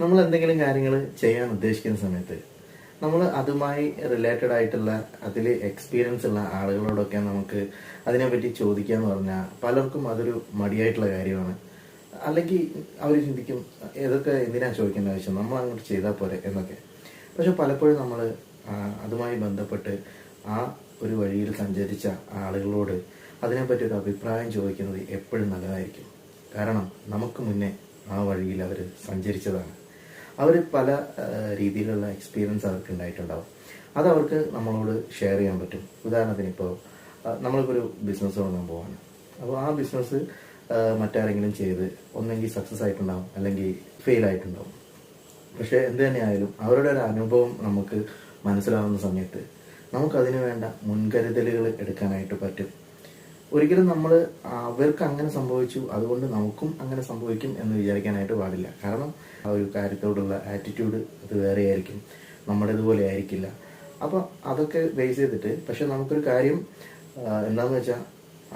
നമ്മൾ എന്തെങ്കിലും കാര്യങ്ങൾ ചെയ്യാൻ ഉദ്ദേശിക്കുന്ന സമയത്ത് നമ്മൾ അതുമായി റിലേറ്റഡ് ആയിട്ടുള്ള അതിൽ എക്സ്പീരിയൻസ് ഉള്ള ആളുകളോടൊക്കെ നമുക്ക് അതിനെപ്പറ്റി ചോദിക്കുക എന്ന് പറഞ്ഞാൽ പലർക്കും അതൊരു മടിയായിട്ടുള്ള കാര്യമാണ്. അല്ലെങ്കിൽ അവർ ചിന്തിക്കും ഇതൊക്കെ എന്തിനാണ് ചോദിക്കേണ്ട ആവശ്യം? നമ്മൾ അങ്ങോട്ട് ചെയ്താൽ പോരെ എന്നൊക്കെ. പക്ഷെ പലപ്പോഴും നമ്മൾ അതുമായി ബന്ധപ്പെട്ട് ആ ഒരു വഴിയിൽ സഞ്ചരിച്ച ആളുകളോട് അതിനെപ്പറ്റി ഒരു അഭിപ്രായം ചോദിക്കുന്നത് എപ്പോഴും നല്ലതായിരിക്കും. കാരണം നമുക്ക് മുന്നേ ആ വഴിയിൽ അവർ സഞ്ചരിച്ചതാണ്. അവർ പല രീതിയിലുള്ള എക്സ്പീരിയൻസ് അവർക്ക് ഉണ്ടായിട്ടുണ്ടാവും. അത് അവർക്ക് നമ്മളോട് ഷെയർ ചെയ്യാൻ പറ്റും. ഉദാഹരണത്തിന് ഇപ്പോൾ നമ്മളിപ്പോൾ ഒരു ബിസിനസ് തുടങ്ങാൻ പോവാണ്. അപ്പോൾ ആ ബിസിനസ് മറ്റാരെങ്കിലും ചെയ്ത് ഒന്നെങ്കിൽ സക്സസ് ആയിട്ടുണ്ടാവും അല്ലെങ്കിൽ ഫെയിൽ ആയിട്ടുണ്ടാവും. പക്ഷേ എന്ത് തന്നെയായാലും അവരുടെ ഒരു അനുഭവം നമുക്ക് മനസ്സിലാവുന്ന സമയത്ത് നമുക്കതിനു വേണ്ട മുൻകരുതലുകൾ എടുക്കാനായിട്ട് പറ്റും. ഒരിക്കലും നമ്മൾ അവർക്ക് അങ്ങനെ സംഭവിച്ചു. അതുകൊണ്ട് നമുക്കും അങ്ങനെ സംഭവിക്കും എന്ന് വിചാരിക്കാനായിട്ട് പാടില്ല. കാരണം ആ ഒരു കാര്യത്തോടുള്ള ആറ്റിറ്റ്യൂഡ് അത് വേറെ ആയിരിക്കും നമ്മുടെ നമ്മുടേതുപോലെ ആയിരിക്കില്ല. അപ്പോൾ അതൊക്കെ ബേസ് ചെയ്തിട്ട് പക്ഷെ നമുക്കൊരു കാര്യം എന്താണെന്ന് വെച്ചാൽ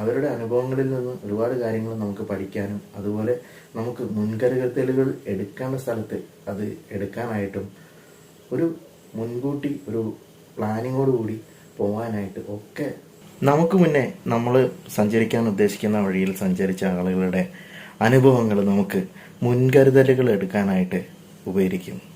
അവരുടെ അനുഭവങ്ങളിൽ നിന്ന് ഒരുപാട് കാര്യങ്ങൾ നമുക്ക് പഠിക്കാനും അതുപോലെ നമുക്ക് മുൻകരുതലുകൾ എടുക്കേണ്ട സ്ഥലത്ത് അത് എടുക്കാനായിട്ടും ഒരു മുൻകൂട്ടി ഒരു പ്ലാനിങ്ങോട് കൂടി പോകാനായിട്ട് ഒക്കെ നമുക്ക് മുന്നേ നമ്മൾ സഞ്ചരിക്കാൻ ഉദ്ദേശിക്കുന്ന വഴിയിൽ സഞ്ചരിച്ച ആളുകളുടെ അനുഭവങ്ങൾ നമുക്ക് മുൻകരുതലുകൾ എടുക്കാനായിട്ട് ഉപകരിക്കും.